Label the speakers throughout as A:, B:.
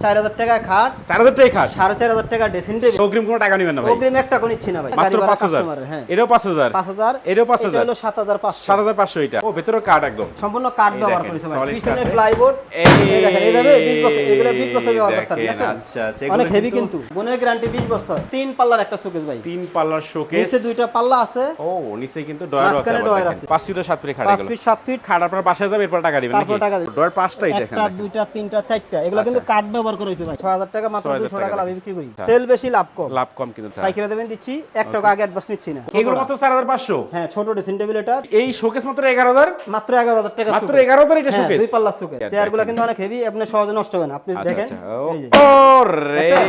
A: চার হাজার টাকা খাট
B: চার হাজার টাকা খাট?
A: সাড়ে চার হাজার টাকা ড্রেসিং টেবিল
B: অগ্রিম কোনো টাকা নেবেন না
A: অগ্রিম একটা করে নিচ্ছি না ভাই
B: মাত্র পাঁচ হাজার। এটাও পাঁচ হাজার।
A: পাঁচ হাজার
B: এটাও পাঁচ হাজার।
A: হলো সাত হাজার পাঁচশো।
B: সাত হাজার পাঁচশো এটা। ও ভেতরে কাঠ একদম।
A: সম্পূর্ণ কাঠ ব্যবহার করেছে ভাই। পিছনে প্লাইবোর্ড দেখেন এইভাবে 20 বছর এগুলো 20 বছর ব্যবহার করতে
B: দেখেন, আচ্ছা, আচ্ছা,
A: অনেক হেভি
B: কিন্তু-
A: কিন্তু। বোনের গ্যারান্টি 20 বছর। তিন পাল্লার একটা শোকেস ভাই।
B: তিন পাল্লার শোকেস
A: নিচে দুইটা পাল্লা আছে।
B: ও নিচে কিন্তু ডয়ার আছে
A: ডয়ার আছে।
B: পাঁচ ফিট সাত ফিট খাট
A: 5
B: এগুলো
A: ফিট 7 ফিট
B: খাট আপনার বাসায় যাবে এরপর টাকা দিবেন
A: তারপর টাকা দিবেন।
B: ডয়ার পাঁচটাই দেখেন।
A: একটা দুইটা তিনটা চারটা এগুলো কিন্তু কাঠ ব্যবহার করে হয়েছে ভাই। 6000 টাকা মাত্র 200 টাকা লাভে বিক্রি করি।
B: আচ্ছা।
A: সেল বেশি লাভ কম।
B: লাভ কম কিন্তু স্যার
A: পাইকারি দেবেন দিচ্ছি এক টাকা আগে অ্যাডভান্স নিচ্ছি না।
B: এগুলো মাত্র চার হাজার পাঁচশো?
A: হ্যাঁ ছোট ড্রেসিং টেবিল এটা।
B: এই শোকেস মাত্র এগারো হাজার?
A: মাত্র 11000 টাকা
B: মাত্র
A: showcase।
B: এগারো হাজার এটা
A: হ্যাঁ,
B: শোকেস
A: দুই পাল্লার শোকেস চেয়ারগুলো কিন্তু অনেক হেভি আপনি সহজে নষ্ট হবে না। আপনি
B: আচ্ছা,
A: দেখেন?
B: আচ্ছা।
A: এই যে।
B: ও রে
A: দেখছেন?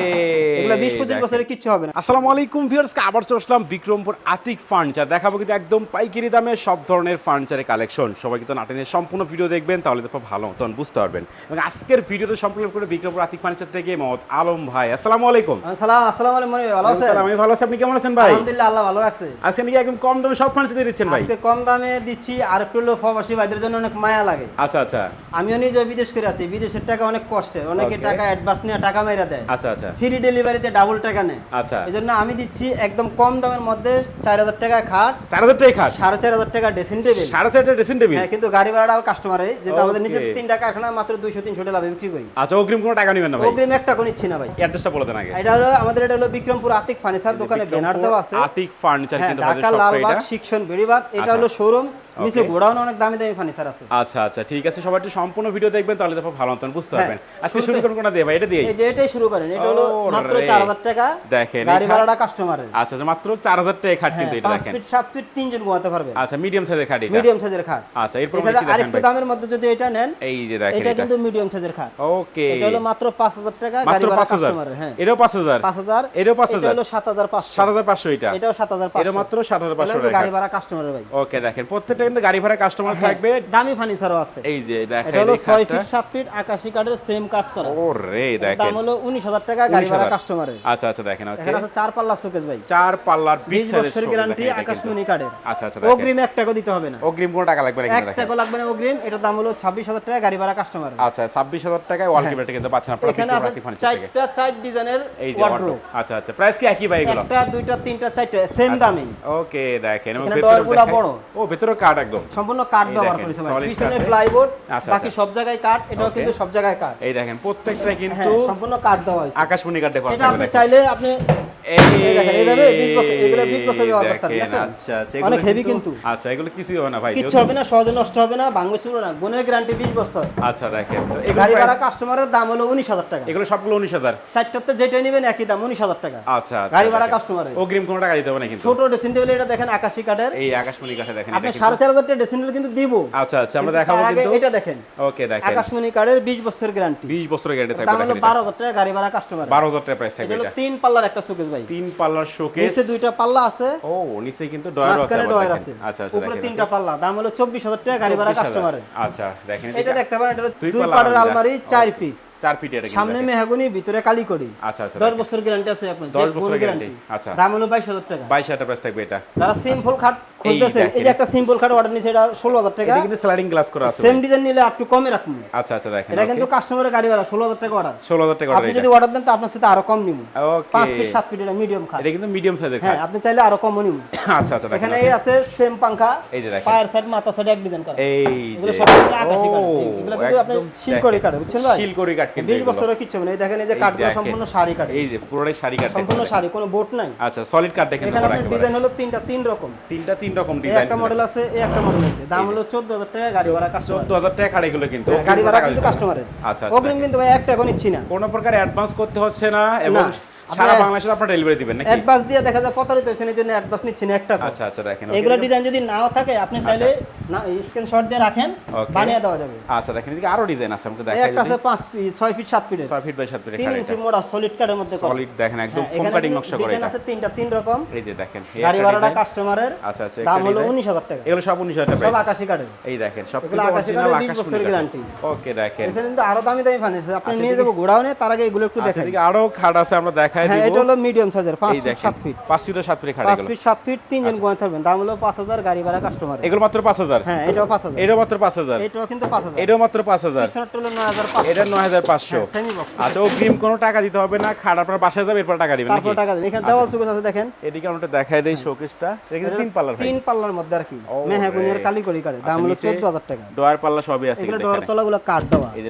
A: এগুলো 20 25 বছরে কিচ্ছু হবে না।
B: আসসালামু আলাইকুম ভিউয়ার্স আবার চলে আসলাম বিক্রমপুর আতিক ফার্নিচার দেখাবো কিন্তু একদম পাইকারি দামে সব ধরনের ফার্নিচারের কালেকশন সবাই কিন্তু নাটেনের সম্পূর্ণ ভিডিও দেখবেন তাহলে তো ভালো মতন বুঝতে পারবেন। এবং আজকের ভিডিওতে সম্পূর্ণ করে বিক্রমপুর আতিক ফার্নিচার থেকে মোহাম্মদ আলম ভাই। আসসালামু আলাইকুম।
A: সালাম আসসালামু আলাইকুম ভালো আছেন?
B: আসসালাম, আমি ভালো আছি। আপনি কেমন আছেন ভাই?
A: আলহামদুলিল্লাহ আল্লাহ ভালো রাখছে।
B: আজকে নাকি একদম কম দামে সব ফার্নিচার দিচ্ছেন ভাই?
A: আজকে কম দামে দিচ্ছি আর একটু প্রবাসী ভাইদের জন্য অনেক মায়া লাগে।
B: আচ্ছা আচ্ছা।
A: আমিও নিজে বিদেশ করে আছি বিদেশের টাকা অনেক কষ্টের। অনেকে টাকা অ্যাডভান্স নিয়ে টাকা মেরা দেয়।
B: আচ্ছা আচ্ছা।
A: ফ্রি ডেলিভারিতে ডাবল টাকা নেয়।
B: আচ্ছা।
A: এই জন্য আমি দিচ্ছি একদম কম দামের মধ্যে চার হাজার টাকা খাট
B: চার হাজার টাকা খাট?
A: সাড়ে চার হাজার টাকা ড্রেসিং টেবিল
B: সাড়ে চারটা ড্রেসিং টেবিল
A: হ্যাঁ কিন্তু গাড়ি ভাড়াটাও কাস্টমারে যেহেতু আমাদের. নিজের তিনটা কারখানা মাত্র দুইশো তিনশো টাকা বিক্রি করি।
B: আচ্ছা অগ্রিম কোনো টাকা নেবেন না ভাই?
A: অগ্রিম এক টাকা নিচ্ছি না ভাই।
B: অ্যাড্রেসটা বলে দেন আগে।
A: এটা হলো আমাদের এটা হলো বিক্রমপুর আতিক ফার্নিচার দোকানে ব্যানার দেওয়া আছে।
B: আতিক ফার্নিচার
A: হ্যাঁ
B: কিন্তু ভাইদের
A: ঢাকা লালবাগ শিক্ষণ বেড়িবাদ এটা
B: আচ্ছা।
A: হলো শোরুম নিচে. গোডাউন অনেক দামি দামি ফার্নিচার আছে।
B: আচ্ছা আচ্ছা ঠিক আছে। সবাই একটু সম্পূর্ণ ভিডিও দেখবেন তাহলে তো ভালো মতন বুঝতে
A: হ্যাঁ,
B: পারবেন। আজকে শুরু করুন কোনটা দিয়ে ভাই? এটা দিয়ে
A: এই যে এটাই শুরু করেন এটা হলো মাত্র চার হাজার টাকা।
B: দেখেন,
A: গাড়ি ভাড়াটা কাস্টমারের
B: আচ্ছা আচ্ছা মাত্র চার হাজার টাকা খাট কিন্তু এটা দেখেন।
A: ফিট সাত ফিট তিনজন ঘুমাতে পারবে।
B: আচ্ছা মিডিয়াম সাইজের খাট এটা।
A: মিডিয়াম সাইজের খাট।
B: আচ্ছা এরপর কি দেখেন
A: আরেকটু দামের মধ্যে যদি এটা নেন
B: এই যে দেখেন
A: এটা কিন্তু মিডিয়াম সাইজের খাট।
B: ওকে
A: এটা হলো মাত্র পাঁচ হাজার টাকা গাড়ি ভাড়া কাস্টমারের হ্যাঁ।
B: এটাও পাঁচ হাজার।
A: পাঁচ হাজার
B: এটাও পাঁচ
A: এটা হলো সাত হাজার পাঁচশো।
B: সাত হাজার পাঁচশো এটা।
A: এটাও সাত হাজার
B: এটা মাত্র সাত হাজার পাঁচশো
A: গাড়ি ভাড়া কাস্টমারের ভাই।
B: ওকে দেখেন প্রত্যেকটা কিন্তু গাড়ি ভাড়া কাস্টমার থাকবে।
A: দামি ফার্নিচারও আছে।
B: এই যে দেখেন
A: এটা হলো
B: এই
A: ছয়
B: খাটটা।
A: ফিট সাত ফিট আকাশি কাঠের সেম কাজ করা।
B: ও রে
A: এর
B: দেখেন।
A: দাম হলো উনিশ হাজার টাকা গাড়ি ভাড়া কাস্টমারের
B: আচ্ছা আচ্ছা দেখেন ওকে
A: এখানে আছে চার পাল্লা শোকেস ভাই।
B: চার পাল্লার বিগ সাইজের
A: বছরের গ্যারান্টি আকাশমণি কার্ডের
B: আচ্ছা আচ্ছা দেখেন।
A: অগ্রিম এক টাকা দিতে হবে না।
B: অগ্রিম কোনো টাকা লাগবে না কিন্তু দেখেন।
A: টাকা লাগবে না অগ্রিম এটার দাম হলো ছাব্বিশ হাজার টাকা গাড়ি ভাড়া কাস্টমার
B: আচ্ছা ছাব্বিশ হাজার টাকায় ওয়াল কেবিনেট কিন্তু পাচ্ছেন আপনারা
A: এখানে আছে চারটা চার ডিজাইনের
B: এই যে
A: ওয়ার্ড্রোব
B: আচ্ছা আচ্ছা প্রাইস কি একই ভাই এগুলো?
A: একটা দুইটা তিনটা চারটা সেম দামে
B: ওকে দেখেন। এবং
A: এখানে
B: ভেতরে
A: বড়।
B: ও ভেতরে কাঠ একদম।
A: সম্পূর্ণ কাঠ ব্যবহার করেছে ভাই। পিছনে প্লাইবোর্ড
B: আচ্ছা,
A: বাকি
B: আচ্ছা।
A: সব জায়গায় কাঠ এটাও কিন্তু সব জায়গায় কাঠ।
B: এই দেখেন প্রত্যেকটা কিন্তু
A: হ্যাঁ সম্পূর্ণ কাঠ দেওয়া হয়েছে।
B: আকাশমণি কাঠ দেখো
A: এটা আপনি চাইলে আপনি এই দেখেন, এইভাবে 20 বছর- এগুলো 20 বছর ব্যবহার করতে পারবেন,
B: দেখেন,
A: দেখছেন?
B: আচ্ছা আচ্ছা
A: অনেক
B: এগুলো
A: কিন্তু।
B: আচ্ছা এগুলো কিছুই হবে না ভাই
A: কিচ্ছু হবে না সহজে নষ্ট হবে না ভাঙবে ছিল না বোনের গ্যারান্টি বিশ বছর।
B: আচ্ছা দেখেন
A: গাড়ি ভাড়া কাস্টমারের দাম হলো উনিশ হাজার টাকা।
B: এগুলো সবগুলো উনিশ হাজার।
A: চারটাতে যেটা নেবেন একই দাম উনিশ হাজার টাকা। গাড়ি ভাড়া কাস্টমারের
B: অগ্রিম কোনো টাকা দিতে হবে না কিন্তু।
A: ছোট ড্রেসিং টেবিল এটা দেখেন আকাশি কাঠের।
B: এই আকাশমণি কাঠে দেখেন
A: আপনি সাড়ে চার হাজার টাকা ড্রেসিং টেবিল কিন্তু দিব।
B: আচ্ছা আচ্ছা আমরা দেখাবো কিন্তু।
A: এটা দেখেন।
B: ওকে দেখেন।
A: আকাশমণি কাঠের বিশ বছরের গ্যারান্টি
B: 20 বছরের গ্যারান্টি
A: দাম হলো বারো হাজার টাকা গাড়ি ভাড়া কাস্টমার
B: বারো হাজার টাকা প্রাইস থাকবে এটা
A: তিন পাল্লার একটা শোকেস ভাই।
B: তিন পাল্লার শোকেস
A: নিচে দুইটা পাল্লা আছে।
B: ও নিচে কিন্তু ডয়ার আছে
A: মাঝখানে ডয়ার আছে।
B: আচ্ছা আচ্ছা
A: উপরে তিনটা পাল্লা দাম হলো চব্বিশ হাজার টাকা গাড়ি ভাড়া
B: 24,000
A: কাস্টমারের
B: আচ্ছা দেখেন
A: এটা দেখতে পারেন এটা
B: দুই
A: দুই
B: পাল্লা
A: পাটের
B: আলমিরা।
A: আলমারি চার. ফিট।
B: চার ফিট এটা
A: সামনে মেহাগুনি ভিতরে কালিকড়ি
B: আচ্ছা আচ্ছা
A: দশ বছর গ্যারান্টি আছে আপনার
B: দশ guarantee,
A: guarantee?
B: আচ্ছা।
A: দাম হলো বাইশ হাজার টাকা।
B: বাইশ হাজার প্রাইস থাকবে এটা।
A: যারা সিম্পল খাট খুঁজতেছেন এই যে একটা সিম্পল খাট অর্ডার নিচ্ছে এটা ষোলো হাজার টাকা।
B: কিন্তু স্লাইডিং গ্লাস করা আছে
A: সেম ডিজাইন নিলে একটু কমে রাখুন।
B: আচ্ছা আচ্ছা দেখেন
A: এটা কিন্তু কাস্টমারের গাড়ি ভাড়া ষোলো হাজার টাকা অর্ডার
B: ষোলো হাজার টাকা
A: আপনি যদি অর্ডার দেন তো আপনার সাথে আরও কম নিব।
B: ওকে
A: পাঁচ ফিট সাত ফিট এটা মিডিয়াম খাট।
B: এটা কিন্তু মিডিয়াম সাইজের
A: হ্যাঁ
B: খাট।
A: আপনি চাইলে আরও কম নিব।
B: আচ্ছা আচ্ছা
A: এখানে এই আছে সেম পাঙ্খা
B: এই যে দেখেন।
A: পায়ের সাইড মাথা সাইড এক ডিজাইন করা।
B: এই
A: এগুলো
B: যে।
A: সব আকাশি এগুলো কিন্তু আপনি
B: একদম
A: শিলকড়ি
B: দেখেন।
A: বুঝছেন ভাই?
B: শিলকড়ি কাঠ কিন্তু
A: বছরের দেখেন এই যে সম্পূর্ণ কাঠ
B: এই যে পুরোটাই শাড়ি কাঠ
A: সম্পূর্ণ। শাড়ি কোনো বোট নাই।
B: আচ্ছা সলিড কাঠ দেখেন
A: এখানে আপনার ডিজাইন হলো তিনটা তিন রকম।
B: তিনটা তিন রকম ডিজাইন
A: একটা মডেল আছে এই একটা মডেল আছে। দাম হলো চোদ্দ হাজার টাকা গাড়ি ভাড়া কাস্টমার
B: চোদ্দ হাজার টাকা খাট এগুলো কিন্তু।
A: হ্যাঁ, গাড়ি ভাড়া কিন্তু কাস্টমারের
B: আচ্ছা আচ্ছা
A: অগ্রিম কিন্তু ভাই এক টাকা নিচ্ছি না।
B: কোনো প্রকার অ্যাডভান্স করতে হচ্ছে না এবং
A: না,
B: সারা বাংলাদেশে আপনার ডেলিভারি দিবেন নাকি?
A: অ্যাডভান্স দিয়ে দেখা যায় প্রতারিত হয়েছেন এই জন্য অ্যাডভান্স নিচ্ছি না
B: আচ্ছা আচ্ছা দেখেন
A: এগুলো ডিজাইন যদি নাও থাকে আপনি চাইলে না স্ক্রিনশট দিয়ে রাখেন বানিয়ে দেওয়া যাবে।
B: আচ্ছা দেখেন এদিকে আরও ডিজাইন আছে আমাকে দেখাই
A: একটা আছে পাঁচ ফিট ছয় ফিট সাত ফিটের
B: 6 ফিট বাই 7 ফিট
A: তিন ইঞ্চি মোটা সলিড কাঠের মধ্যে করা।
B: সলিড দেখেন একদম
A: হ্যাঁ,
B: ফোম কাটিং নকশা করে
A: ডিজাইন আছে তিনটা তিন রকম।
B: এই যে দেখেন
A: গাড়ি ভাড়াটা কাস্টমারের
B: আচ্ছা আচ্ছা
A: দাম হলো
B: design।
A: উনিশ হাজার টাকা।
B: এগুলো সব 19 হাজার
A: সব
B: টাকা
A: আকাশি
B: এই দেখেন সব
A: এগুলো
B: কিন্তু
A: আকাশি 20 বছরের guarantee।
B: ওকে দেখেন।
A: এখানে কিন্তু আরও দামি দামি ফার্নিচার আপনি
B: আচ্ছা,
A: নিয়ে যাব গোডাউনে তার আগে এগুলো একটু
B: আচ্ছা
A: দেখেন।
B: এদিকে আরও খাট আছে আমরা দেখাই
A: হ্যাঁ
B: দিব।
A: এটা হলো মিডিয়াম সাইজের পাঁচ ফিট
B: দেখেন
A: ফিট
B: পাঁচ ফিট সাত ফিট খাট
A: পাঁচ ফিট সাত ফিট তিনজন গোয়া থাকবেন। দাম হলো পাঁচ হাজার গাড়ি ভাড়া কাস্টমার
B: এগুলো মাত্র পাঁচ হাজার?
A: হ্যাঁ এটাও
B: এটাও মাত্র
A: এটাও কিন্তু
B: এটাও মাত্র
A: পিছনেরটা হলো
B: এটা
A: সেমি বক্স
B: আচ্ছা অগ্রিম কোনো টাকা দিতে হবে না আপনার বাসায় যাবে এরপর টাকা দিবেন নাকি?
A: তারপর টাকা দেবেন। এখানে দেওয়াল চুকেস আছে দেখেন।
B: এদিকে আমরা দেখাই দেই শোকেসটা তিন পাল্লার
A: তিন পাল্লার মধ্যে আর কি। কালি করি কাটে দাম
B: আচ্ছা,
A: হলো
B: নিচে
A: চোদ্দ হাজার টাকা।
B: ডয়ার পাল্লা সবই আছে
A: এগুলো। তলাগুলো দেওয়া।
B: এই যে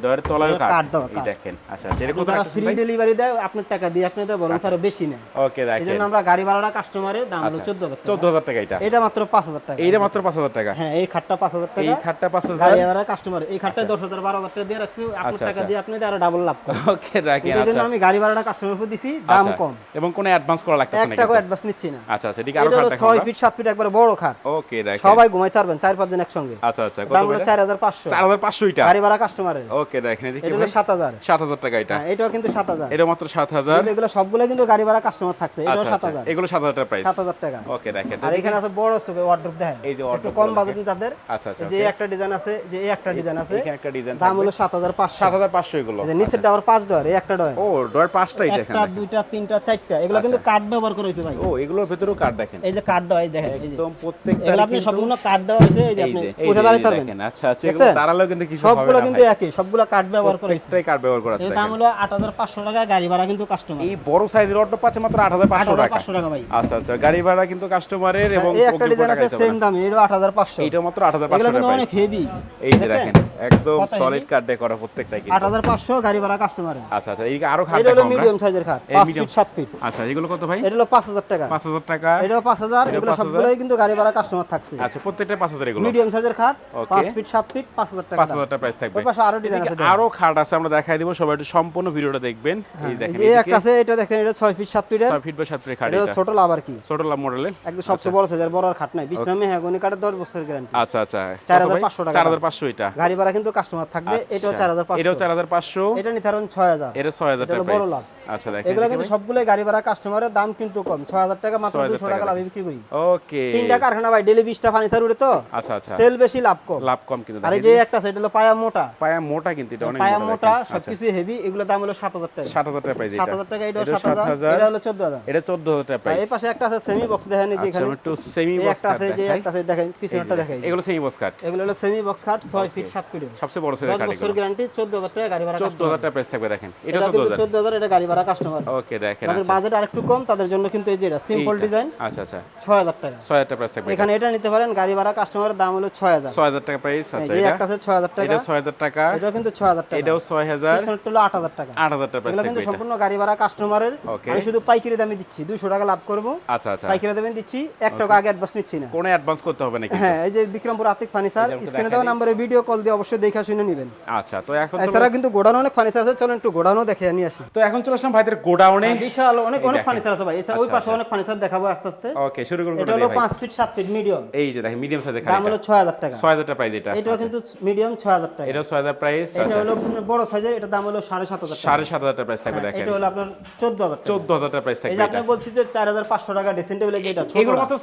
B: কাট
A: দেওয়া,
B: দেখেন। আচ্ছা আচ্ছা এটা
A: ফ্রি ডেলিভারি দেয় আপনার টাকা দিয়ে আপনি দেয় বরং স্যার বেশি নেয়।
B: ওকে রাখেন
A: জন্য আমরা গাড়ি ভাড়াটা কাস্টমারের দাম হলো
B: আচ্ছা।
A: চোদ্দ হাজার টাকা।
B: চোদ্দ হাজার টাকা এটা?
A: এটা মাত্র পাঁচ হাজার টাকা।
B: এইটা মাত্র পাঁচ হাজার টাকা?
A: হ্যাঁ এই খাটটা পাঁচ হাজার
B: এই খাটটা পাঁচ হাজার
A: গাড়ি ভাড়া কাস্টমার এই খাটটা দশ হাজার বারো হাজার টাকা দিয়ে রাখছি। আপনার
B: আচ্ছা,
A: টাকা
B: আচ্ছা।
A: দিয়ে আপনি আরও ডাবল লাভ করেন
B: ওকে রাখেন আচ্ছা।
A: আমি গাড়ি ভাড়াটা কাস্টমার উপর দিছি দাম
B: আচ্ছা।
A: কম।
B: এবং কোনো অ্যাডভান্স করা লাগতেছে না
A: টাকা। অ্যাডভান্স নিচ্ছি না।
B: আচ্ছা আচ্ছা এদিকে
A: আরও
B: খাট
A: ছয়
B: আমরা।
A: ফিট সাত ফিট একবারে বড় খাট।
B: ওকে দেখেন।
A: সবাই ঘুমাইতে পারবেন চার পাঁচজন একসঙ্গে।
B: আচ্ছা আচ্ছা কত
A: দাম হলো
B: করে?
A: চার হাজার পাঁচশো।
B: চার হাজার পাঁচশো এটা?
A: গাড়ি ভাড়া কাস্টমারের
B: ওকে দেখেন এদিকে
A: এটা হলো
B: ভাই
A: সাত হাজার।
B: সাত হাজার টাকা এটা।
A: হ্যাঁ এটাও কিন্তু সাত হাজার।
B: এটা মাত্র সাত হাজার।
A: কিন্তু এগুলো সবগুলো কিন্তু গাড়ি ভাড়া কাস্টমার থাকছে।
B: আচ্ছা
A: সাত
B: আচ্ছা
A: হাজার।
B: এগুলো সাত হাজার টাকা প্রাইস
A: সাত হাজার টাকা।
B: ওকে দেখেন
A: আর এখানে আছে বড় সুখে ওয়ার্ড্রপ দেখেন।
B: এই যে
A: একটু কম বাজেট তাদের
B: আচ্ছা আচ্ছা
A: যে একটা ডিজাইন আছে যে এই একটা ডিজাইন আছে
B: এখানে একটা ডিজাইন
A: দাম হলো সাত হাজার পাঁচশো।
B: সাত হাজার পাঁচশো এগুলো।
A: যে নিচের আবার পাঁচ ডয়ার এই একটা ডয়ার
B: ও ডোর পাঁচটাই দেখেন
A: একটা দুইটা তিনটা চারটা। এগুলো কিন্তু কাঠ ব্যবহার করা হয়েছে ভাই।
B: ও এগুলোর ভেতরেও কার্ড দেখেন।
A: এই যে কাঠ দেওয়া এই দেখেন
B: একদম প্রত্যেকটা
A: এগুলো আপনি সম্পূর্ণ কাঠ দেওয়া হয়েছে এই যে আপনি উঠে দাঁড়াতে পারবেন
B: আচ্ছা আচ্ছা এগুলো? দাঁড়ালেও কিন্তু কিছু
A: সবগুলো কিন্তু একই সবগুলো কাঠ ব্যবহার করা হয়েছে
B: প্রত্যেকটাই কার্ড ব্যবহার করা আছে
A: দাম হলো আট হাজার পাঁচশো টাকা গাড়ি ভাড়া কিন্তু কাস্টমার
B: এই বড় সাইজের অটো পাচ্ছে মাত্র আট হাজার পাঁচশো টাকা।
A: ভাই।
B: আচ্ছা আচ্ছা গাড়ি ভাড়া কিন্তু কাস্টমারের এবং
A: এই একটা ডিজাইন আছে সেম। দামে এটা আট হাজার পাঁচশো।
B: মাত্র আট হাজার পাঁচশো টাকা
A: অনেক হেভি
B: এই যে দেখেন একদম সলিড
A: heavy?
B: কার্ডে করা প্রত্যেকটাই
A: আট হাজার পাঁচশো গাড়ি ভাড়া কাস্টমারের
B: আচ্ছা আচ্ছা এইদিকে আরও খাট
A: এটা হলো মিডিয়াম সাইজের খাট
B: এই
A: পাঁচ ফিট সাত ফিট
B: আচ্ছা এগুলো কত ভাই?
A: এটা হলো পাঁচ হাজার টাকা।
B: পাঁচ হাজার টাকা।
A: এটাও পাঁচ হাজার এগুলো সবগুলোই কিন্তু গাড়ি ভাড়া কাস্টমার থাকছে।
B: আচ্ছা প্রত্যেকটা পাঁচ হাজার এগুলো।
A: মিডিয়াম সাইজের খাট. পাঁচ ফিট সাত ফিট পাঁচ হাজার টাকা
B: পাঁচ। হাজার টাকা প্রাইস থাকবে।
A: আরও ডিজাইন আছে
B: আরও খাট আছে আমরা দেখাই দিব সবাই একটু সম্পূর্ণ ভিডিওটা দেখবেন। এই
A: হ্যাঁ, এই
B: দেখেন
A: একটা আছে এটা দেখেন এটা ছয় ফিট সাত ফিটের।
B: ছয় ফিট বা সাত ফিট খাট
A: এটা ছোট লাভ আর কি?
B: ছোট লাভ মডেলের।
A: একদম সবচেয়ে বড় সাইজের বড় আর খাট নাই। বিশ নামে হ্যাঁ গনি দশ বছরের গ্যারান্টি
B: আচ্ছা আচ্ছা।
A: চার হাজার পাঁচশো টাকা
B: চার হাজার পাঁচশো এটা।
A: গাড়ি ভাড়া কিন্তু কাস্টমার থাকবে। এটাও হাজার
B: এটাও
A: পাঁচশো।
B: চার হাজার পাঁচশো।
A: এটা নিতে পারবেন ছয় হাজার।
B: এটা ছয় হাজার
A: এটা
B: টাকা
A: বড় লাভ।
B: আচ্ছা দেখেন
A: এগুলো কিন্তু সবগুলোই গাড়ি ভাড়া কাস্টমারের দাম কিন্তু কম। ছয় হাজার টাকা মাত্র
B: 6,000
A: দুশো টাকা
B: টাকা।
A: লাভে বিক্রি করি।
B: ওকে
A: তিনটা কারখানা ভাই ডেলি বিশটা ফার্নিচার উঠে তো।
B: আচ্ছা আচ্ছা।
A: সেল বেশি লাভ কম।
B: লাভ কম কিন্তু
A: আর। যে একটা সেটা হলো পায়া মোটা।
B: পায়া মোটা কিন্তু এটা অনেক
A: পায়া মোটা
B: আচ্ছা।
A: সবকিছু হেভি এগুলো দাম হলো সাত হাজার টাকা।
B: সাত হাজার টাকা প্রাইস
A: সাত হাজার টাকা
B: এটা
A: সাত হাজার। এটা হলো চোদ্দ হাজার।
B: এটা চোদ্দ হাজার টাকা
A: আর
B: প্রাইস
A: এই পাশে একটা আছে সেমি বক্স দেখেন এই যে
B: আচ্ছা
A: এখানে।
B: একটু সেমি বক্স
A: একটা আছে যে একটা আছে দেখেন পিছনেরটা দেখাই।
B: এগুলো সেমি বক্স কাট
A: এগুলো হলো সেমি বক্স খাট ছয় ফিট সাত ফিট
B: সবচেয়ে বড় সাইজের কাট
A: বছর গ্যারান্টি চোদ্দ হাজার টাকা গাড়ি ভাড়া
B: চোদ্দ হাজার টাকা প্রাইস থাকবে দেখেন। এটা
A: এটা
B: চোদ্দ
A: কিন্তু
B: হাজার।
A: চোদ্দ হাজার এটা গাড়ি ভাড়া কাস্টমার
B: ওকে দেখেন আচ্ছা।
A: বাজেট আরেকটু কম তাদের জন্য কিন্তু এই যে এটা সিম্পল ডিজাইন
B: আচ্ছা আচ্ছা।
A: ছয় হাজার টাকা।
B: ছয় হাজার টাকা প্রাইস থাকবে
A: এখানে এটা। নিতে পারেন গাড়ি ভাড়া কাস্টমারের দাম হলো ছয় হাজার।
B: ছয় হাজার টাকা প্রাইস আচ্ছা এটা।
A: একটা আছে ছয় হাজার টাকা।
B: এটা ছয় হাজার টাকা।
A: এটাও কিন্তু ছয় হাজার টাকা।
B: এটাও ছয় হাজার।
A: হলো আট হাজার টাকা।
B: আট হাজার টাকা প্রাইস
A: এগুলো কিন্তু সম্পূর্ণ গাড়ি ভাড়া কাস্টমারের
B: Okay.
A: আমি শুধু পাইকারি দামে দিচ্ছি। দুশো টাকা লাভ করব।
B: আচ্ছা আচ্ছা।
A: পাইকারি দামে দিচ্ছি। এক টাকা আগে অ্যাডভান্স নিচ্ছি না।
B: কোনো অ্যাডভান্স করতে হবে নাকি?
A: হ্যাঁ এই যে বিক্রমপুর আতিক ফার্নিচার স্ক্রিনে দেওয়া। নাম্বারে ভিডিও কল দিয়ে অবশ্যই দেখা শুনে নেবেন।
B: আচ্ছা তো এখন
A: এছাড়া কিন্তু গোডাউন অনেক ফার্নিচার আছে চলেন একটু গোডাউনও দেখে নিয়ে আসি।
B: তো এখন চলে আসলাম ভাইদের গোডাউনে।
A: বিশাল অনেক অনেক ফার্নিচার আছে ভাই। এছাড়া ওই
B: আচ্ছা,
A: পাশে অনেক ফার্নিচার দেখাবো আস্তে আস্তে।
B: ওকে শুরু করুন
A: এটা হলো পাঁচ ফিট সাত ফিট মিডিয়াম
B: এই যে দেখেন মিডিয়াম সাইজের
A: দাম হলো ছয় হাজার টাকা।
B: ছয় হাজার টাকা প্রাইস এটা
A: এটাও কিন্তু মিডিয়াম ছয় হাজার টাকা।
B: এটা ছয় হাজার প্রাইস
A: এটা
B: আচ্ছা
A: হলো বড় সাইজের এটা দাম হলো সাড়ে সাত হাজার টাকা।
B: সাড়ে সাত হাজার টাকা প্রাইস থাকবে দেখেন।
A: এটা হলো আপনার চোদ্দ হাজার টাকা।
B: প্রাইস থাকবে
A: যে আপনি বলছি যে চার হাজার পাঁচশো টাকা ড্রেসিং টেবিল যেটা ছোট
B: এগুলো মাত্র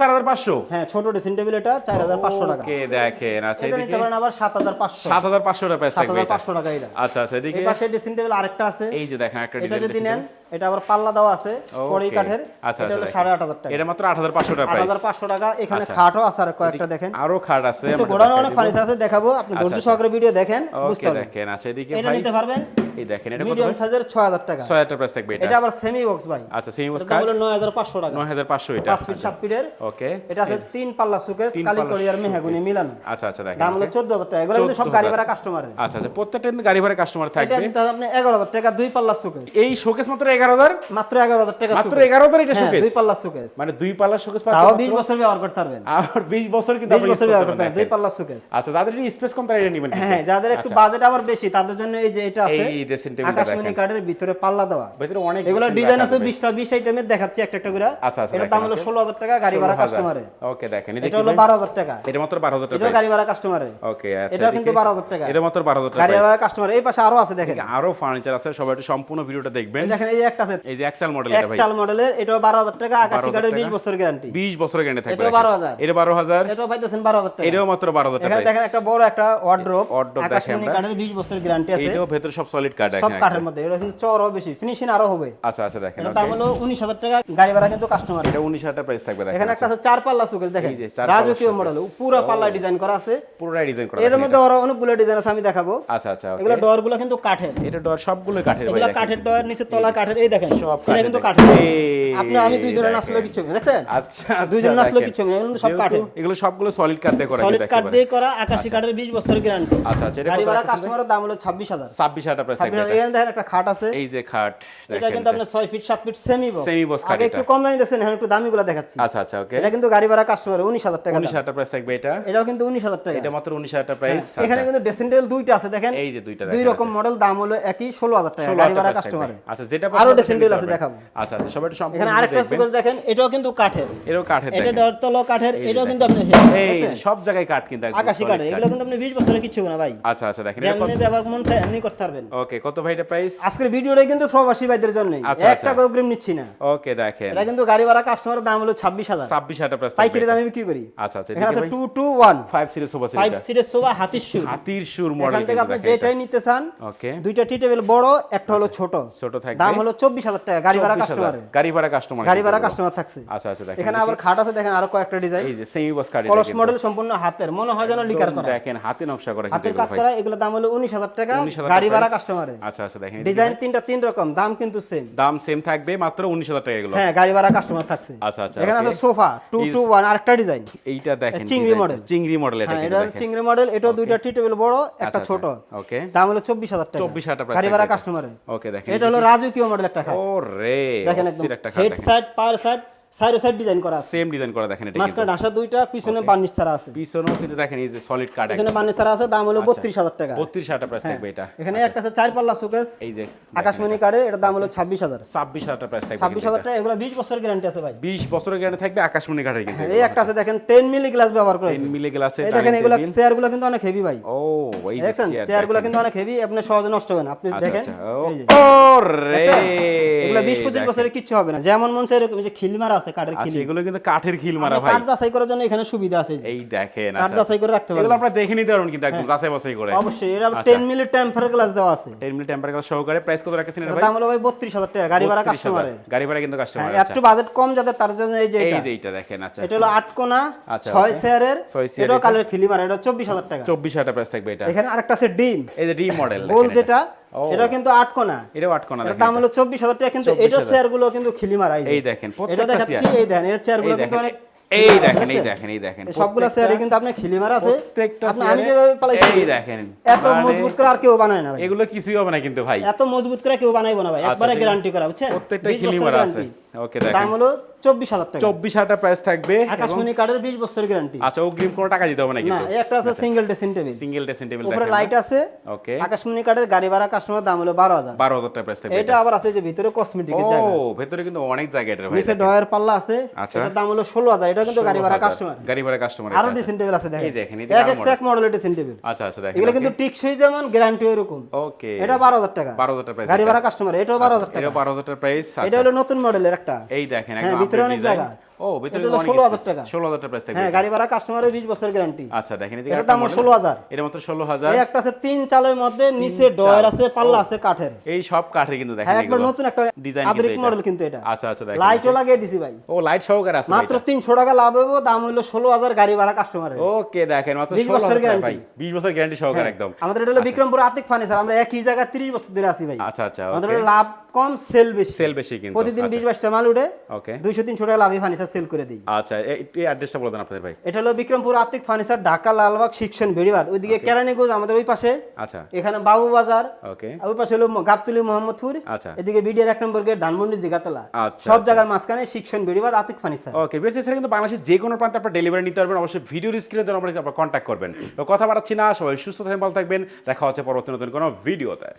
A: হ্যাঁ ছোট ড্রেসিং টেবিল এটা চার হাজার পাঁচশো টাকা।
B: ওকে দেখেন আচ্ছা
A: এটা নিতে পারেন আবার সাত হাজার পাঁচশো।
B: সাত হাজার পাঁচশো টাকা প্রাইস থাকবে এটা।
A: টাকা এটা।
B: আচ্ছা আচ্ছা এদিকে?
A: এই পাশে ড্রেসিং টেবিল আরেকটা আছে।
B: এই যে দেখেন একটা
A: এটা যদি নেন এটা আবার পাল্লা দেওয়া আছে কড়াই কাঠের।
B: আচ্ছা,
A: এটা হলো
B: আচ্ছা,
A: সাড়ে আট হাজার টাকা।
B: এটা মাত্র আট হাজার পাঁচশো টাকা প্রাইস
A: টাকা এখানে
B: আচ্ছা।
A: খাটও আছে আর কয়েকটা দেখেন।
B: আরও খাট আছে
A: কিছু অনেক ফার্নিচার আছে দেখাবো। আপনি ধৈর্য সহকারে ভিডিও দেখেন বুঝতে পারবেন।
B: দেখেন। এদিকে
A: এটা নিতে পারবেন।
B: এই দেখেন এটা
A: মিডিয়াম সাইজের ছয় হাজার টাকা।
B: প্রাইস থাকবে এটা।
A: এটা আবার সেমি বক্স ভাই।
B: আচ্ছা সেমি বক্স
A: এটা দাম নয় হাজার পাঁচশো টাকা।
B: নয় হাজার পাঁচশো এটা
A: পাঁচ ফিট ফিটের
B: ওকে
A: এটা আছে তিন পাল্লা সুকেস কালি মেহাগুনি মিলানো।
B: আচ্ছা আচ্ছা দেখেন
A: দাম হলো চোদ্দ হাজার টাকা। এগুলো কিন্তু সব গাড়ি ভাড়া কাস্টমারের
B: আচ্ছা আচ্ছা প্রত্যেকটা গাড়ি ভাড়া কাস্টমার
A: এটা
B: থাকবে।
A: হবে আপনি এগারো হাজার টাকা দুই পাল্লা সুকেস
B: এই শোকেস মাত্র এগারো হাজার?
A: মাত্র এগারো হাজার টাকা
B: মাত্র এগারো হাজার এটা
A: হ্যাঁ,
B: শোকেস
A: দুই পাল্লা সুকেস
B: মানে দুই পাল্লার শোকেস
A: তাও বিশ বছর ব্যবহার করতে পারবেন।
B: আর বিশ বছর কিন্তু
A: বিশ বছর ব্যবহার করতে
B: পারবেন,
A: পারবেন দুই পাল্লা সুকেস
B: আচ্ছা যাদের স্পেস কম তারা এটা নেবেন
A: হ্যাঁ যাদের একটু বাজেট আবার বেশি তাদের জন্য এই যে এটা আছে
B: এই ড্রেসিং টেবিলটা
A: আকাশমণি কার্ডের ভিতরে পাল্লা দেওয়া।
B: ভিতরে অনেক
A: এগুলো ডিজাইন আছে
B: যাবে।
A: বিশটা বিশ আইটেমের দেখাচ্ছি একটা একটা করে।
B: আচ্ছা, আচ্ছা,
A: এটার দাম হলো
B: okay।
A: ষোলো হাজার টাকা গাড়ি ভাড়া
B: 16,000
A: কাস্টমারে
B: ওকে দেখেন
A: এটা হলো টাকা।
B: এটা মাত্র টাকা
A: গাড়ি ভাড়া কাস্টমারে
B: ওকে আচ্ছা
A: এটাও কিন্তু
B: এদিকে-
A: বারো হাজার টাকা।
B: এটা মাত্র
A: গাড়ি ভাড়া কাস্টমার এই পাশে আরও আছে দেখেন।
B: আরও ফার্নিচার আছে সবাই একটু সম্পূর্ণ ভিডিওটা দেখবেন।
A: দেখেন এই একটা আছে
B: এই যে একচাল মডেল এটা ভাই।
A: চাল মডেলের এটাও বারো টাকা আকাশি
B: 12,000
A: কার্ডের বছর গ্যারান্টি
B: 20 বছরের গ্যারান্টি থাকবে
A: এটাও 12,000
B: এটা 12000
A: এটাও পাইতেছেন বারো হাজার টাকা।
B: এটাও মাত্র 12000 টাকা
A: দেখেন একটা বড় একটা ওয়ার্ড্রোপ
B: Wardrobe দেখেন আমরা।
A: কাঠের বিশ বছর গ্যারান্টি আছে।
B: এটাও ভেতরে সব সলিড কার্ড
A: সব কাঠের মধ্যে এটা কিন্তু চড়ও বেশি ফিনিশিং আরও হবে।
B: আচ্ছা আচ্ছা দেখেন
A: এটার দাম হলো উনিশ হাজার টাকা গাড়ি ভাড়া কিন্তু কাস্টমার
B: এটা 19000 টাকা প্রাইস থাকবে দেখেন
A: এখানে একটা আছে চার পাল্লা দেখেন। রাজকীয় মডেল পুরো পাল্লা ডিজাইন করা আছে।
B: ডিজাইন করা
A: এর মধ্যে ওরা অনেকগুলো ডিজাইন আছে আমি দেখাবো।
B: আচ্ছা আচ্ছা
A: এগুলো ডোরগুলো কিন্তু কাঠের।
B: এটা ডর সবগুলো কাঠের ভাই
A: এগুলো কাঠের ডোর নিচে তলা কাঠের এই দেখেন
B: সব
A: এটা কিন্তু
B: কাঠের
A: আপনি আমি দুইজনে। নাচলো হবে দেখছেন?
B: আচ্ছা আচ্ছা,
A: দুইজন নাচলো
B: দেখেন।
A: কিচ্ছু হবে এগুলো সব কাঠের।
B: এগুলো সবগুলো সলিড কাঠ দিয়ে করা
A: সলিড কাঠ দিয়ে করা আকাশি কাঠের বিশ বছর গ্যারান্টি
B: আচ্ছা আচ্ছা এটা
A: গাড়ি ভাড়া? কাস্টমারের দাম হলো ছাব্বিশ হাজার।
B: 26000 টাকা প্রাইস থাকবে এটা।
A: এখানে দেখেন একটা খাট আছে।
B: এই যে খাট
A: এটা কিন্তু আপনার ছয় ফিট সাত feet semi box
B: Semi box খাট।
A: একটু কম দামি দিয়েছেন এখন একটু দামি গুলো দেখাচ্ছি।
B: আচ্ছা আচ্ছা ওকে
A: এটা কিন্তু গাড়ি ভাড়া কাস্টমার উনিশ হাজার টাকা
B: 19000 টাকা প্রাইস থাকবে এটা।
A: এটাও কিন্তু উনিশ হাজার টাকা।
B: এটা মাত্র 19000 টাকা প্রাইস
A: এখানে কিন্তু ড্রেসিং টেবিল দুইটা আছে দেখেন।
B: এই যে দুইটা
A: দুই রকম মডেল দাম হলো একই ষোলো হাজার টাকা গাড়ি ভাড়া কাস্টমারে
B: আচ্ছা যেটা আরও
A: আছে দেখাবো।
B: আচ্ছা আচ্ছা সবাই সম্পূর্ণ
A: এখানে আরেকটা সুকেশ দেখেন এটাও কিন্তু কাঠের।
B: এরও কাঠের
A: এটা ডরতলো কাঠের এটাও কিন্তু আপনি
B: এই সব জায়গায় কাঠ কিন্তু
A: আকাশি
B: কাঠ।
A: এগুলো কিন্তু আপনি বিশ বছরে কিচ্ছু হবে না ভাই।
B: আচ্ছা আচ্ছা দেখেন
A: যেমনি ব্যবহার মন এমনি করতে পারবেন।
B: ওকে কত ভাই এটা প্রাইস
A: আজকের ভিডিওটা কিন্তু প্রবাসী ভাইদের জন্য
B: আচ্ছা,
A: একটা
B: আচ্ছা।
A: নিচ্ছি না।
B: ওকে দেখেন।
A: এটা কিন্তু গাড়ি ভাড়া কাস্টমারের দাম হলো ছাব্বিশ হাজার।
B: 26000 টাকা প্রাইস
A: পাইকারি দামে বিক্রি করি।
B: আচ্ছা আচ্ছা
A: এখানে আছে
B: এদিকে ভাই
A: two two one
B: 5 series sofa
A: five
B: set
A: সিটের সোফা হাতির সুর।
B: হাতির সুর
A: এখান থেকে আপনি যেটাই নিতে চান
B: ওকে।
A: দুইটা টি টেবিল বড় একটা হলো ছোট।
B: ছোট থাকবে।
A: দাম হলো চব্বিশ হাজার টাকা গাড়ি ভাড়া
B: 24,000
A: কাস্টমারের
B: গাড়ি ভাড়া কাস্টমার
A: গাড়ি ভাড়া কাস্টমার থাকছে।
B: আচ্ছা আচ্ছা
A: এখানে আবার খাট আছে দেখেন আরও কয়েকটা ডিজাইন
B: এই যে সেমি বস কাঠ
A: কলস মডেল সম্পূর্ণ হাতের মনে হয় যেন লিকার করা।
B: দেখেন হাতে নকশা করা
A: হাতের কাজ করা এগুলো দাম হলো উনিশ হাজার টাকা গাড়ি ভাড়া। কাস্টমারের
B: আচ্ছা আচ্ছা দেখেন
A: ডিজাইন তিনটা তিন রকম দাম কিন্তু সেম
B: দাম সেম থাকবে মাত্র 19000 টাকা এগুলো।
A: হ্যাঁ গাড়ি ভাড়া কাস্টমার থাকছে।
B: আচ্ছা আচ্ছা
A: এখানে আছে সোফা টু টু ওয়ান আরেকটা ডিজাইন
B: এইটা দেখেন
A: চিংড়ি model।
B: চিংড়ি মডেল এটা
A: হ্যাঁ এটা চিংড়ি মডেল এটাও দুইটা টি টেবিল বড় একটা
B: আচ্ছা,
A: ছোট।
B: আচ্ছা, ওকে
A: দাম হলো চব্বিশ হাজার টাকা।
B: 24,000 টাকা
A: গাড়ি ভাড়া
B: এটা।
A: কাস্টমারের
B: ওকে দেখেন
A: এটা হলো রাজকীয় মডেল একটা খাট। দেখেন একদম head side power side side side design করা আছে।
B: সেম ডিজাইন করা দেখেন এটা
A: মাঝখানে দুইটা পিছনে বার্নিশ ছাড়া আছে।
B: পিছনেও কিন্তু দেখেন এই যে সলিড কাঠ
A: পিছনে বার্নিশ ছাড়া আছে দাম হলো বত্রিশ হাজার টাকা।
B: 32000 টাকা প্রাইস থাকবে এটা।
A: এখানে একটা আছে চার পাল্লা
B: এই যে
A: আকাশমণি এটার দাম হলো ছাব্বিশ হাজার।
B: 26000 টাকা প্রাইস থাকবে
A: ছাব্বিশ হাজার টাকা এগুলো বিশ বছর গ্যারান্টি আছে ভাই।
B: 20 বছরের গ্যারান্টি থাকবে আকাশমণি কিন্তু
A: এই একটা আছে দেখেন টেন মিলি গ্লাস ব্যবহার করেছে
B: 10 মিলি গ্লাসে
A: এই দেখেন এগুলো চেয়ারগুলো কিন্তু অনেক হেভি ভাই।
B: ও এই যে
A: চেয়ারগুলো কিন্তু অনেক হেভি আপনি সহজে নষ্ট হবে না। আপনি
B: আচ্ছা
A: দেখেন
B: আচ্ছা। ও রে
A: দেখছেন? এগুলো বিশ পঁচিশ
B: দেখেন।
A: বছরে কিচ্ছু হবে না। যেমন মন চাই এরকম আছে কাঠের
B: আচ্ছা
A: খিলি।
B: এগুলো কিন্তু কাঠের খিল মারা ভাই।
A: কাঠ যাচাই করার জন্য এখানে সুবিধা আছে এই
B: দেখেন
A: কাঠ
B: আচ্ছা
A: যাচাই করে রাখতে
B: এগুলো
A: পারবেন।
B: আপনারা দেখে নিতে পারবেন কিন্তু একদম যাচাই বাছাই করে।
A: অবশ্যই এর
B: আচ্ছা।
A: টেন মিলি টেম্পার গ্লাস দেওয়া আছে।
B: 10 মিনিট টেম্পার গ্লাস সহকারে প্রাইস কত রাখছেন এটা ভাই?
A: দাম হলো ভাই বত্রিশ হাজার টাকা গাড়ি ভাড়া
B: 32,000 গাড়ি ভাড়া কিন্তু কাস্টমার
A: হ্যাঁ, একটু বাজেট কম যাতে তার জন্য এই যে
B: এই যে এইটা দেখেন আচ্ছা।
A: এটা হলো আট কোনা
B: আচ্ছা,
A: ছয়
B: okay।
A: চেয়ারের
B: ছয় চেয়ার এটা।
A: কালের খিলিমার এটা চব্বিশ হাজার টাকা।
B: 24000 টাকা প্রাইস থাকবে এটা।
A: এখানে আরেকটা আছে ডিম।
B: এই যে ডি মডেল
A: গোল যেটা। এটা কিন্তু আটকো না
B: এটাও আটকো না
A: এটার দাম হলো চব্বিশ হাজার টাকা কিন্তু এটা চেয়ারগুলো কিন্তু খিলি মারাই
B: এই দেখেন,
A: এটা দেখাচ্ছি এই দেখেন এটা
B: চেয়ারগুলো
A: কিন্তু অনেক
B: এই দেখেন এই দেখেন এই দেখেন
A: সবগুলা চেয়ারে কিন্তু আপনি খিলি মারা
B: আছে
A: আপনি আমি যেভাবে পালাইছি
B: এই দেখেন
A: এত
B: মানে-
A: মজবুত করে আর কেউ বানায় না ভাই।
B: এগুলো কিছুই হবে না কিন্তু ভাই।
A: এত মজবুত করে কেউ বানাইবো না ভাই
B: আচ্ছা,
A: একবারে। গ্যারান্টি করা বুঝছেন?
B: প্রত্যেকটা
A: খিলি
B: মারা আছে। ওকে দেখেন।
A: দাম হলো চব্বিশ হাজার টাকা।
B: চব্বিশ হাজার টাকা প্রাইস থাকবে
A: আকাশমণি কার্ডের বিশ বছর গ্যারান্টি
B: আচ্ছা অগ্রিম কোনো টাকা দিতে হবে না
A: না
B: কিন্তু
A: এই একটা আছে সিঙ্গেল টেবিল
B: সিঙ্গেল টেবিল
A: উপরে লাইট আছে।
B: ওকে
A: আকাশমণি কার্ডের গাড়ি ভাড়া কাস্টমার দাম হলো বারো হাজার।
B: বারো হাজার টাকা প্রাইস থাকবে
A: এটা আবার আছে যে ভিতরে কসমেটিকের
B: ও
A: জায়গা।
B: ভেতরে কিন্তু অনেক জায়গা এটা ভাই
A: নিচে ডয়ের পাল্লা আছে।
B: আচ্ছা।
A: এটার দাম হলো ষোলো হাজার। এটা কিন্তু গাড়ি ভাড়া
B: 16,000
A: কাস্টমার
B: গাড়ি ভাড়া কাস্টমার
A: আরও টেবিল আছে। দেখেন।
B: এই দেখেন, এই
A: এক এক এক মডেলের টেবিল
B: আচ্ছা আচ্ছা দেখেন।
A: এগুলো কিন্তু টিকসই যেমন গ্যারান্টি এরকম।
B: ওকে
A: এটা বারো হাজার টাকা।
B: বারো হাজার টাকা প্রাইস
A: গাড়ি ভাড়া কাস্টমার এটাও বারো হাজার টাকা।
B: এটা বারো হাজার টাকা প্রাইস
A: এটা হলো নতুন মডেলের একটা
B: এই দেখেন
A: হ্যাঁ,
B: একদম
A: ভিতরে
B: update
A: অনেক জায়গা।
B: ও ভিতরে
A: এটা হলো
B: অনেক
A: 16,000 টাকা।
B: 16,000 টাকা প্রাইস থাকবে
A: হ্যাঁ গাড়ি ভাড়া কাস্টমারের বিশ বছর গ্যারান্টি
B: আচ্ছা দেখেন এদিকে
A: এটার দাম
B: model।
A: ষোলো হাজার।
B: এটা মাত্র ষোলো হাজার।
A: এই একটা আছে তিন চালের মধ্যে নিচে ডয়ের আছে পাল্লা আছে কাঠের।
B: এই সব কাঠের কিন্তু দেখেন
A: হ্যাঁ একবার নতুন একটা
B: ডিজাইন
A: আধুনিক মডেল কিন্তু এটা।
B: আচ্ছা আচ্ছা দেখেন
A: লাইটও লাগিয়ে দিছি ভাই।
B: ও লাইট সহকারে আছে
A: মাত্র তিনশো টাকা লাভ হব দাম হলো ষোলো হাজার গাড়ি ভাড়া কাস্টমারের
B: ওকে দেখেন মাত্র
A: 20
B: ষোলো
A: বছর
B: হাজার টাকা
A: guarantee।
B: ভাই। বিশ বছর গ্যারান্টি সহকারে একদম।
A: আমাদের এটা হলো বিক্রমপুর আতিক ফার্নিচার আমরা একই জায়গায় তিরিশ বছর ধরে আছি ভাই।
B: আচ্ছা আচ্ছা
A: আমাদের লাভ কম সেল বেশি।
B: সেল বেশি কিন্তু
A: প্রতিদিন বিশ বাইশটা মাল উঠে
B: ওকে।
A: দুইশো তিনশো টাকা লাভই ফার্নিচার সেল করে দিই।
B: আচ্ছা এই- অ্যাড্রেসটা বলে দেন আপনাদের ভাই।
A: এটা হলো বিক্রমপুর ফার্নিচার ঢাকা লালবাগ শিক্ষণ বেড়িবাদ ওইদিকে কেরানীগঞ্জ আমাদের ওই পাশে।
B: আচ্ছা।
A: এখানে বাবু বাজার।
B: ওকে
A: ওই পাশে হলো গাবতলি মোহাম্মদপুর।
B: আচ্ছা।
A: এদিকে বিডিআর এক নম্বর গেট ধানমন্ডি জিগাতলা।
B: আচ্ছা,
A: সব
B: আচ্ছা।
A: জায়গার মাঝখানে শিক্ষণ বেড়িবাদ Atik furniture.
B: Okay BSc sir কিন্তু বাংলাদেশের যে কোনো প্রান্তে আপনার ডেলিভারি নিতে পারবেন। অবশ্যই ভিডিও স্ক্রিনে আপনাকে কন্ট্যাক্ট করবেন। তো কথা বাড়াচ্ছি না সবাই সুস্থ থাকবেন ভালো থাকবেন। দেখা হচ্ছে পরবর্তী নতুন কোনো ভিডিওতে